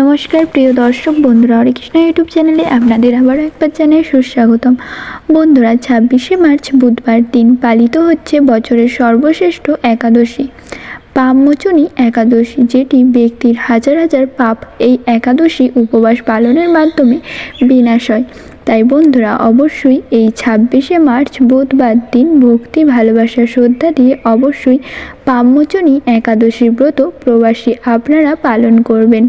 নমস্কার, প্রিয় দর্শক বন্ধুরা হরে কৃষ্ণ ইউটিউব চ্যানেলে আপনাদের আবারও একবার জানাই সুস্বাগতম। বন্ধুরা, ছাব্বিশে মার্চ বুধবার দিন পালিত হচ্ছে বছরের সর্বশ্রেষ্ঠ একাদশী। পাপমোচনী একাদশী, যেটি ব্যক্তির হাজার হাজার পাপ এই একাদশী উপবাস পালনের মাধ্যমে বিনাশ হয়। তাই বন্ধুরা, অবশ্যই এই ছাব্বিশে মার্চ বুধবার দিন ভক্তি, ভালোবাসা, শ্রদ্ধা দিয়ে অবশ্যই পাপমোচনী একাদশী ব্রত প্রবাসী আপনারা পালন করবেন।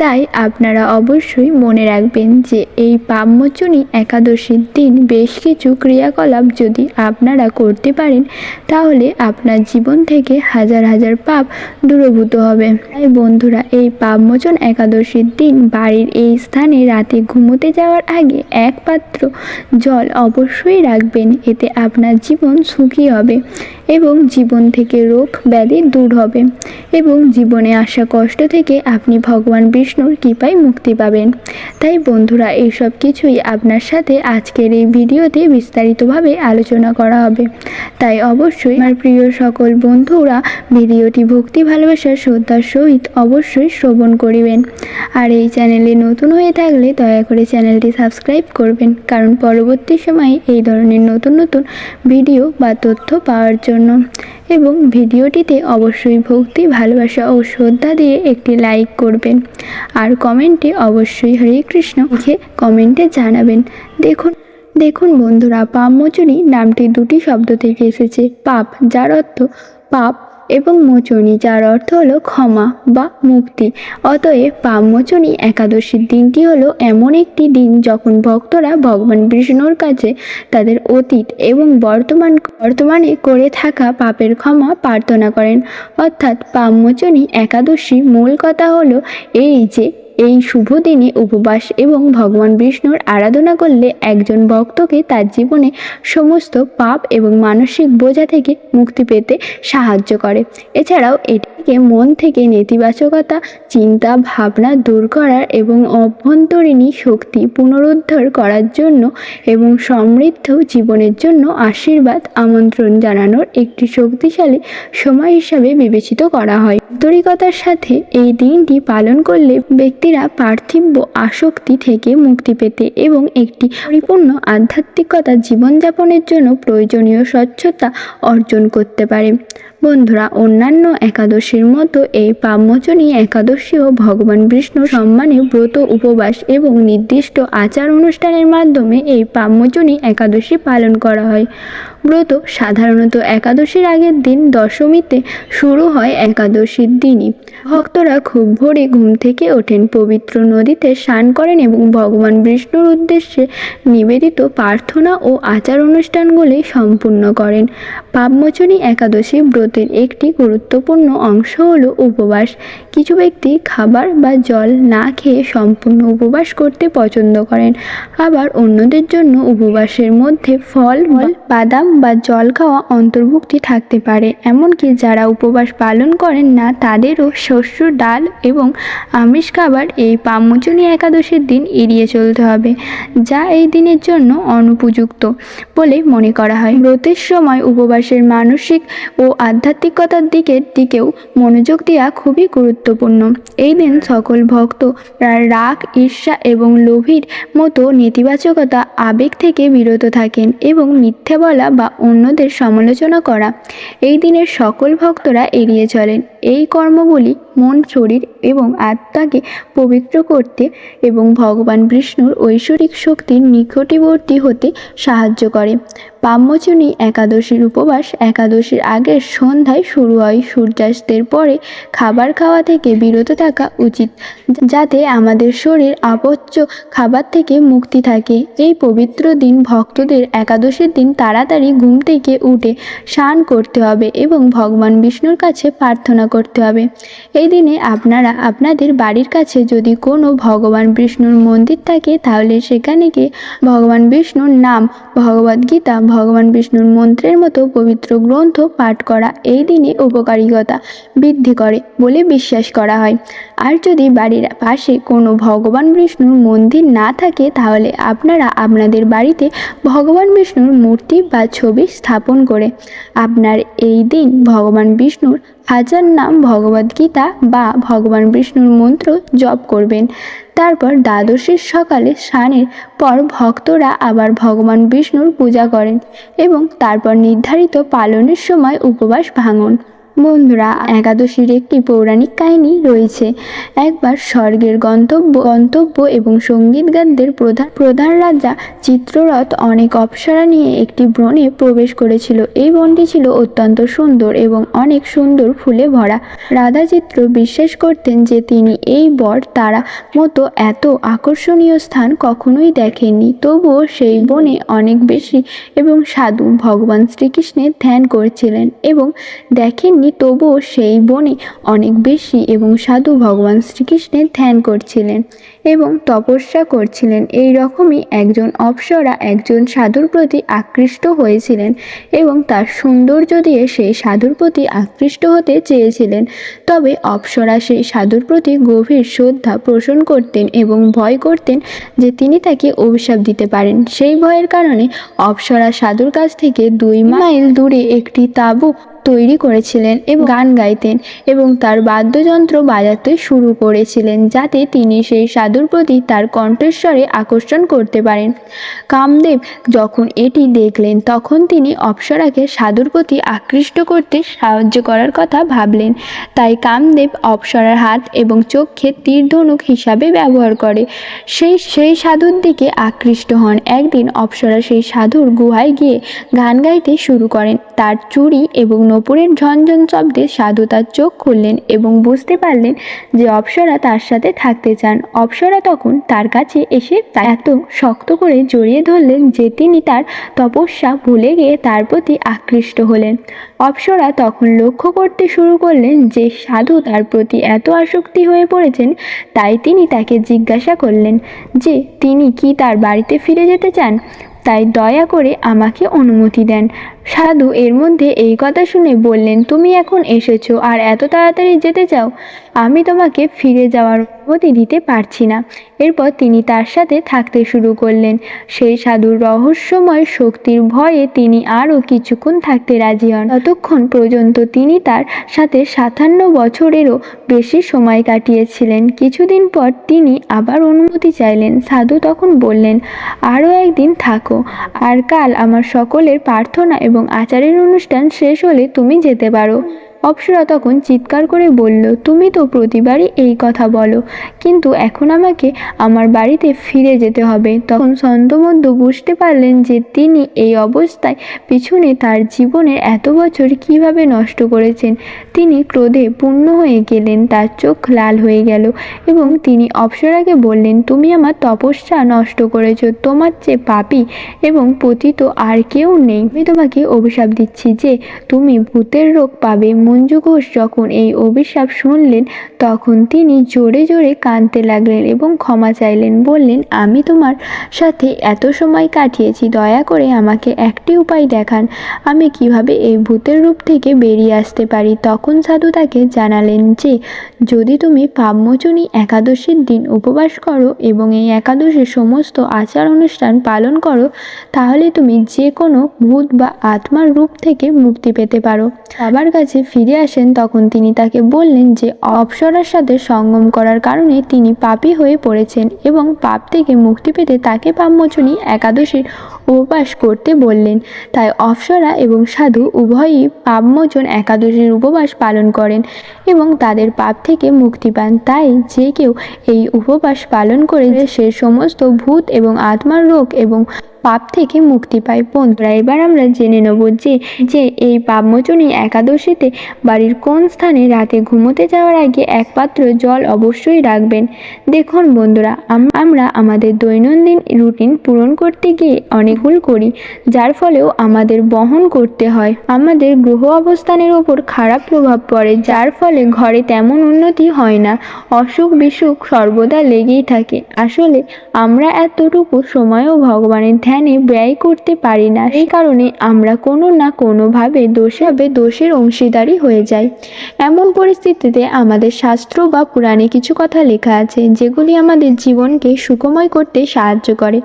তাই আপনারা অবশ্যই মনে রাখবেন যে এই পাপমোচনী একাদশীর দিন বেশ কিছু ক্রিয়াকলাপ যদি আপনারা করতে পারেন, তাহলে আপনার জীবন থেকে হাজার হাজার পাপ দূরভূত হবে। তাই বন্ধুরা, এই পাপমোচন একাদশীর দিন বাড়ির এই স্থানে রাতে ঘুমোতে যাওয়ার আগে এক পাত্র জল অবশ্যই রাখবেন, এতে আপনার জীবন সুখী হবে এবং জীবন থেকে রোগ ব্যাধি দূর হবে এবং জীবনে আসা কষ্ট থেকে আপনি ভগবান বিষ্ণুর কৃপায় মুক্তি পাবেন। তাই বন্ধুরা এইসব কিছুই আপনার সাথে আজকের এই ভিডিওতে বিস্তারিতভাবে আলোচনা করা হবে। তাই অবশ্যই আমার প্রিয় সকল বন্ধুরা, ভিডিওটি ভক্তি ভালোবাসার শ্রদ্ধার সহিত অবশ্যই শ্রবণ করিবেন। আর এই চ্যানেলে নতুন হয়ে থাকলে দয়া করে চ্যানেলটি সাবস্ক্রাইব করবেন, কারণ পরবর্তী সময়ে এই ধরনের নতুন নতুন ভিডিও বা তথ্য পাওয়ার জন্য। এবং ভিডিওটিতে অবশ্যই ভক্তি, ভালোবাসা ও শ্রদ্ধা দিয়ে একটি লাইক করবেন। আর কমেন্টে অবশ্যই হরে কৃষ্ণ লিখে কমেন্টে জানাবেন। দেখুন দেখুন বন্ধুরা, পাপ মোচনী নামটি দুটি শব্দ থেকে এসেছে। পাপ যার অর্থ পাপ এবং মোচনী, যার অর্থ হলো ক্ষমা বা মুক্তি। অতএব পাপমোচনী একাদশীর দিনটি হলো এমন একটি দিন যখন ভক্তরা ভগবান বিষ্ণুর কাছে তাদের অতীত এবং বর্তমান, বর্তমানে করে থাকা পাপের ক্ষমা প্রার্থনা করেন। অর্থাৎ পাপমোচনী একাদশীর মূল কথা হলো এই যে এই শুভ দিনে উপবাস এবং ভগবান বিষ্ণুর আরাধনা করলে একজন ভক্তকে তার জীবনে সমস্ত পাপ এবং মানসিক বোঝা থেকে মুক্তি পেতে সাহায্য করে। এছাড়াও এটিকে মন থেকে নেতিবাচকতা, চিন্তা, ভাবনা দূর করার এবং অভ্যন্তরীণী শক্তি পুনরুদ্ধার করার জন্য এবং সমৃদ্ধ জীবনের জন্য আশীর্বাদ, আমন্ত্রণ জানানোর একটি শক্তিশালী সময় হিসাবে বিবেচিত করা হয়। আন্তরিকতার সাথে এই দিনটি পালন করলে ব্যক্তিরা পার্থিব আসক্তি থেকে মুক্তি পেতে এবং একটি পরিপূর্ণ আধ্যাত্মিকতা জীবনযাপনের জন্য প্রয়োজনীয় স্বচ্ছতা অর্জন করতে পারে। বন্ধুরা, অন্যান্য একাদশীর মতো এই পাপমোচনী একাদশীও ভগবান বিষ্ণুর সম্মানে ব্রত, উপবাস এবং নির্দিষ্ট আচার অনুষ্ঠানের মাধ্যমে এই পাপমোচনী একাদশী পালন করা হয়। ব্রত সাধারণত একাদশীর আগের দিন দশমীতে শুরু হয় একাদশীর দিনই। ভক্তরা খুব ভোরে ঘুম থেকে ওঠেন। পবিত্র নদীতে স্নান করেন এবং ভগবান বিষ্ণুর উদ্দেশ্যে নিবেদিত প্রার্থনা ও আচার অনুষ্ঠানগুলি সম্পূর্ণ করেন। পাপমোচনী একাদশী ব্রতের একটি গুরুত্বপূর্ণ অংশ হল উপবাস। কিছু ব্যক্তি খাবার বা জল না খেয়ে সম্পূর্ণ উপবাস করতে পছন্দ করেন। আবার অন্যদের জন্য উপবাসের মধ্যে ফল বাদাম বা জল খাওয়া অন্তর্ভুক্তি থাকতে পারে। এমনকি যারা উপবাস পালন করেন না তাদেরও শস্য ডাল এবং আমিষ খাবার এই পামোচনী একাদশীর দিন এড়িয়ে চলতে হবে যা এই দিনের জন্য অনুপযুক্ত বলে মনে করা হয়। ব্রতের সময় উপবাসের মানসিক ও আধ্যাত্মিকতার দিকের দিকেও মনোযোগ দেওয়া খুবই গুরুত্বপূর্ণ। এই দিন সকল ভক্ত রাগ, ঈর্ষা এবং লোভীর মতো নেতিবাচকতা, আবেগ থেকে বিরত থাকেন এবং মিথ্যে বলা বা অন্যদের সমালোচনা করা। এই দিনের সকল ভক্তরা এড়িয়ে চলেন। এই কর্মগুলি মন শরীর এবং আত্মাকে পবিত্র করতে এবং ভগবান বিষ্ণুর ঐশ্বরিক শক্তির নিকটবর্তী হতে সাহায্য করে। পাম্মোচনী একাদশীর উপবাস একাদশীর আগের সন্ধ্যায় শুরু হয়। সূর্যাস্তের পরে খাবার খাওয়া থেকে বিরত থাকা উচিত, যাতে আমাদের শরীর আপচ্য খাবার থেকে মুক্তি থাকে। এই পবিত্র দিন ভক্তদের একাদশীর দিন তাড়াতাড়ি ঘুম থেকে উঠে স্নান করতে হবে এবং ভগবান বিষ্ণুর কাছে প্রার্থনা করতে হবে। এই দিনে আপনারা আপনাদের বাড়ির কাছে যদি কোনো ভগবান বিষ্ণুর মন্দির থাকে, তাহলে সেখানে গিয়ে ভগবান বিষ্ণুর নাম ভগবদ গীতা, ভগবান বিষ্ণুর মন্ত্রের মতো পবিত্র গ্রন্থ পাঠ করা এই দিনে উপকারিকতা বৃদ্ধি করে বলে বিশ্বাস করা হয়। আর যদি বাড়ির পাশে কোনো ভগবান বিষ্ণুর মন্দির না থাকে, তাহলে আপনারা আপনাদের বাড়িতে ভগবান বিষ্ণুর মূর্তি বা ছবি স্থাপন করে আপনার এই দিন ভগবান বিষ্ণুর হাজার নাম ভগবদ্গীতা বা ভগবান বিষ্ণুর মন্ত্র জপ করবেন। তারপর দ্বাদশীর সকালে স্নানের পর ভক্তরা আবার ভগবান বিষ্ণুর পূজা করেন এবং তারপর নির্ধারিত পালনের সময় উপবাস ভাঙন। বন্ধুরা, একাদশীর একটি পৌরাণিক কাহিনী রয়েছে। একবার স্বর্গের গন্তব্য গন্তব্য এবং সংগীত গানদের প্রধান প্রধান রাজা চিত্ররথ অনেক অপ্সরা নিয়ে একটি বনে প্রবেশ করেছিল। এই বনটি ছিল অত্যন্ত সুন্দর এবং অনেক সুন্দর ফুলে ভরা। রাধা চিত্র বিশ্বাস করতেন যে তিনি এই বর তারা মতো এত আকর্ষণীয় স্থান কখনোই দেখেননি। তবুও সেই বনে অনেক বেশি এবং সাধু ভগবান শ্রীকৃষ্ণের ধ্যান করছিলেন এবং দেখেননি তবুও সেই বনে অনেক বেশি এবং সাধু ভগবান শ্রীকৃষ্ণের ধ্যান করছিলেন এবং তপস্যা করছিলেন। এই রকমই একজন অপ্সরা, একজন সাধুর প্রতি আকৃষ্ট হয়েছিলেন এবং তার সৌন্দর্য দিয়ে সেই সাধুর প্রতি আকৃষ্ট হতে চেয়েছিলেন। তবে অপ্সরা সেই সাধুর প্রতি গভীর শ্রদ্ধা পোষণ করতেন এবং ভয় করতেন যে তিনি তাকে অভিশাপ দিতে পারেন। সেই ভয়ের কারণে অপ্সরা সাধুর কাছ থেকে দুই মাইল দূরে একটি তাঁবু তৈরি করেছিলেন এবং গান গাইতেন এবং তার বাদ্যযন্ত্র বাজাতে শুরু করেছিলেন যাতে তিনি সেই সাধুর প্রতি তার কণ্ঠস্বরে আকর্ষণ করতে পারেন। কামদেব যখন এটি দেখলেন, তখন তিনি অপ্সরাকে সাধুর প্রতি আকৃষ্ট করতে সাহায্য করার কথা ভাবলেন। তাই কামদেব অপ্সরার হাত এবং চোখে তীর ধনুক হিসাবে ব্যবহার করে। সেই সেই সাধুর দিকে আকৃষ্ট হন। একদিন অপ্সরা সেই সাধুর গুহায় গিয়ে গান গাইতে শুরু করেন। তার চুড়ি এবং নপুরের ঝনঝন শব্দে সাধু তার চোখ খুললেন এবং বুঝতে পারলেন যে অপ্সরা তার সাথে থাকতে চান। অপ্সরা তখন তার কাছে এসে এত শক্ত করে জড়িয়ে ধরলেন যে তিনি তার তপস্যা ভুলে গিয়ে তার প্রতি আকৃষ্ট হলেন। অপ্সরা তখন লক্ষ্য করতে শুরু করলেন যে সাধু তার প্রতি এত আসক্তি হয়ে পড়েছেন, তাই তিনি তাকে জিজ্ঞাসা করলেন যে, তিনি কি তার বাড়িতে ফিরে যেতে চান? তাই দয়া করে আমাকে অনুমতি দেন। সাধু এর মধ্যে এই কথা শুনে বললেন, তুমি এখন এসেছ, আর এত তাড়াতাড়ি যেতে চাও? আমি তোমাকে ফিরে যাওয়ার অনুমতি দিতে পারছি না। এরপর তিনি তার সাথে থাকতে শুরু করলেন। সেই সাধুর রহস্যময় শক্তির ভয়ে তিনি আরও কিছুক্ষণ থাকতে রাজি হন। ততক্ষণ পর্যন্ত তিনি তার সাথে সাতান্ন বছরেরও বেশি সময় কাটিয়েছিলেন। কিছুদিন পর তিনি আবার অনুমতি চাইলেন। সাধু তখন বললেন, আরও একদিন থাকো। আর কাল আমার সকলের প্রার্থনা এবং আচারের অনুষ্ঠান শেষ হলে তুমি যেতে পারো। অপ্সরা তখন চিৎকার করে বলল, তুমি তো প্রতিবারই এই কথা বলো, কিন্তু এখন আমাকে আমার বাড়িতে ফিরে যেতে হবে। তখন সন্তমধ্য বুঝতে পারলেন যে তিনি এই অবস্থায় পিছনে তার জীবনের এত বছর কীভাবে নষ্ট করেছেন। তিনি ক্রোধে পূর্ণ হয়ে গেলেন, তার চোখ লাল হয়ে গেল এবং তিনি অপ্সরাকে বললেন, তুমি আমার তপস্যা নষ্ট করেছ, তোমার চেয়ে পাপি এবং পতিত আর কেউ নেই। আমি তোমাকে অভিশাপ দিচ্ছি যে তুমি ভূতের রোগ পাবে মঞ্জু ঘোষ যখন এই অভিশাপ শুনলেন, তখন তিনি জোরে জোরে কাঁদতে লাগলেন এবং ক্ষমা চাইলেন, বললেন, আমি তোমার সাথে এত সময় কাটিয়েছি, দয়া করে আমাকে একটি উপায় দেখান। আমি কীভাবে এই ভূতের রূপ থেকে বেরিয়ে আসতে পারি? তখন সাধু তাকে জানালেন যে, যদি তুমি পাপমোচনী একাদশীর দিন উপবাস করো এবং এই একাদশীর সমস্ত আচার অনুষ্ঠান পালন করো, তাহলে তুমি যে কোনো ভূত বা আত্মার রূপ থেকে মুক্তি পেতে পারো। বাবার কাছে ফিরে আসেন, তখন তিনি তাকে বললেন যে, অপসরার সাথে সঙ্গম করার কারণে তিনি পাপী হয়ে পড়েছেন এবং পাপ থেকে মুক্তি পেতে তাকে পাপমোচনী একাদশীর উপবাস করতে বললেন। তাই অপ্সরা এবং সাধু উভয়ই পাপমোচন একাদশীর উপবাস পালন করেন এবং তাদের পাপ থেকে মুক্তি পান। তাই যে কেউ এই উপবাস পালন করে সে সমস্ত ভূত এবং আত্মার রোগ এবং পাপ থেকে মুক্তি পায়। বন্ধুরা, এবার আমরা জেনে নেব যে যে এই পাপমোচনী একাদশীতে বাড়ির কোন স্থানে রাতে ঘুমোতে যাওয়ার আগে এক পাত্র জল অবশ্যই রাখবেন। দেখুন বন্ধুরা আমরা আমাদের দৈনন্দিন রুটিন পূরণ করতে গিয়ে অনেক ভুল করি, যার ফলেও আমাদের বহন করতে হয়। আমাদের গ্রহ অবস্থানের ওপর খারাপ প্রভাব পড়ে, যার ফলে ঘরে তেমন উন্নতি হয় না। অসুখ বিসুখ সর্বদা লেগেই থাকে। আসলে আমরা এতটুকু সময়ও ভগবানের ধ্যানে ব্যয় করতে পারি না। এই কারণে আমরা কোনো না কোনোভাবে দোষে হবে দোষের অংশীদারি হয়ে যাই। এমন পরিস্থিতিতে আমাদের শাস্ত্র বা পুরাণে কিছু কথা লেখা আছে, যেগুলি আমাদের জীবনকে সুখময় করতে সাহায্য করে।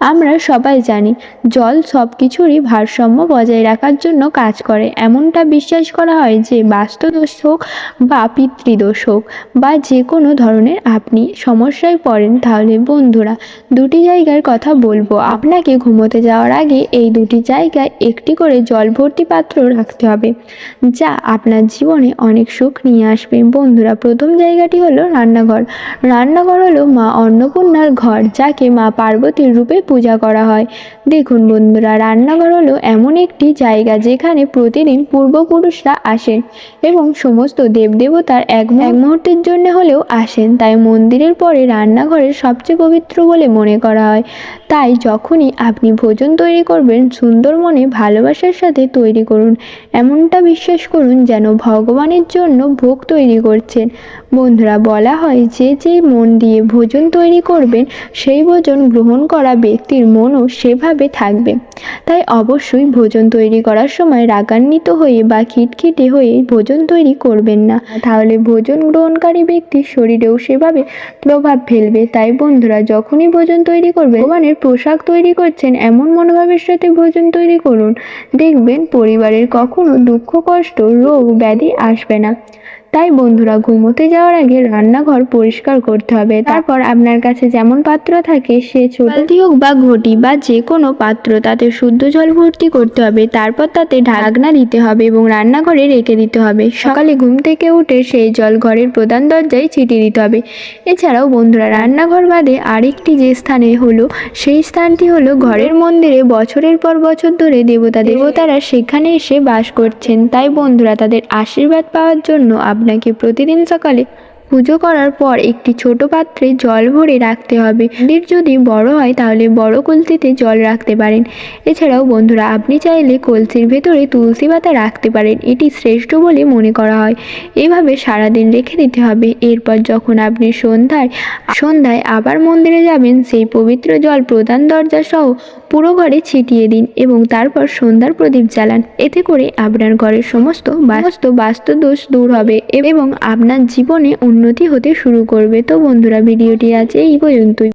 আমরা সবাই জানি জল সব কিছুরই ভারসাম্য বজায় রাখার জন্য কাজ করে। এমনটা বিশ্বাস করা হয় যে, বাস্তুদোষ হোক বা পিতৃদোষ হোক বা যে কোনো ধরনের আপনি সমস্যায় পড়েন, তাহলে বন্ধুরা, দুটি জায়গার কথা বলব। আপনাকে ঘুমোতে যাওয়ার আগে এই দুটি জায়গায় একটি করে জল ভর্তি পাত্র রাখতে হবে, যা আপনার জীবনে অনেক সুখ নিয়ে আসবে। বন্ধুরা, প্রথম জায়গাটি হলো রান্নাঘর। রান্নাঘর হলো মা অন্নপূর্ণার ঘর, যাকে মা পার্বতীর রূপে পূজা করা হয়। দেখুন বন্ধুরা, রান্নাঘর হলো এমন একটি জায়গা যেখানে প্রতিদিন পূর্বপুরুষরা আসেন এবং সমস্ত দেবদেবতার এক এক মুহূর্তের জন্য হলেও আসেন। তাই মন্দিরের পরে রান্নাঘরের সবচেয়ে পবিত্র বলে মনে করা হয়। তাই যখনই আপনি ভোজন তৈরি করবেন, সুন্দর মনে ভালোবাসার সাথে তৈরি করুন। এমনটা বিশ্বাস করুন যেন ভগবানের জন্য ভোগ তৈরি করছেন। বন্ধুরা, বলা হয় যে যে মন দিয়ে ভোজন তৈরি করবেন, সেই ভোজন গ্রহণ করা ব্যক্তির মনও সেভাবে থাকবে। তাই অবশ্যই ভোজন তৈরি করার সময় রাগান্বিত হয়ে বা খিটখিটে হয়ে ভোজন তৈরি করবেন না। তাহলে ভোজন গ্রহণকারী ব্যক্তির শরীরেও সেভাবে প্রভাব ফেলবে। তাই বন্ধুরা, যখনই ভোজন তৈরি করবে ভগবানের পোশাক তৈরি করছেন, এমন মনোভাবের সাথে ভোজন তৈরি করুন। দেখবেন পরিবারের কখনো দুঃখ, কষ্ট, রোগ, ব্যাধি আসবে না। তাই বন্ধুরা, ঘুমোতে যাওয়ার আগে রান্নাঘর পরিষ্কার করতে হবে। তারপর আপনার কাছে যেমন পাত্র থাকে, সে ছোট বালতি হোক বা ঘটি বা যে কোনো পাত্র, তাতে শুদ্ধ জল ভর্তি করতে হবে। তারপর তাতে ঢাকনা দিতে হবে এবং রান্নাঘরে রেখে দিতে হবে। সকালে ঘুম থেকে উঠে সেই জল ঘরের প্রধান দরজায় ছিটিয়ে দিতে হবে। এছাড়াও বন্ধুরা, রান্নাঘর বাদে আরেকটি যে স্থানে হলো, সেই স্থানটি হলো ঘরের মন্দিরে বছরের পর বছর ধরে দেবতা দেবতারা সেখানে এসে বাস করছেন। তাই বন্ধুরা, তাদের আশীর্বাদ পাওয়ার জন্য আপনাকে প্রতিদিন সকালে পুজো করার পর একটি ছোট পাত্রে জল ভরে রাখতে হবে। মন্দির যদি বড় হয়, তাহলে বড় কলসিতে জল রাখতে পারেন। এছাড়াও বন্ধুরা, আপনি চাইলে কলসির ভেতরে তুলসী পাতা রাখতে পারেন। এটি শ্রেষ্ঠ বলে মনে করা হয়। এভাবে সারাদিন রেখে দিতে হবে। এরপর যখন আপনি সন্ধ্যায় সন্ধ্যায় আবার মন্দিরে যাবেন, সেই পবিত্র জল প্রধান দরজা সহ পুরো ঘরে ছিটিয়ে দিন এবং তারপর সন্ধ্যার প্রদীপ জ্বালান। এতে করে আপনার ঘরের সমস্ত বাস্তু দোষ দূর হবে এবং আপনার জীবনে উন্নতি হতে শুরু করবে। তো বন্ধুরা, ভিডিওটি আছে এই পর্যন্তই।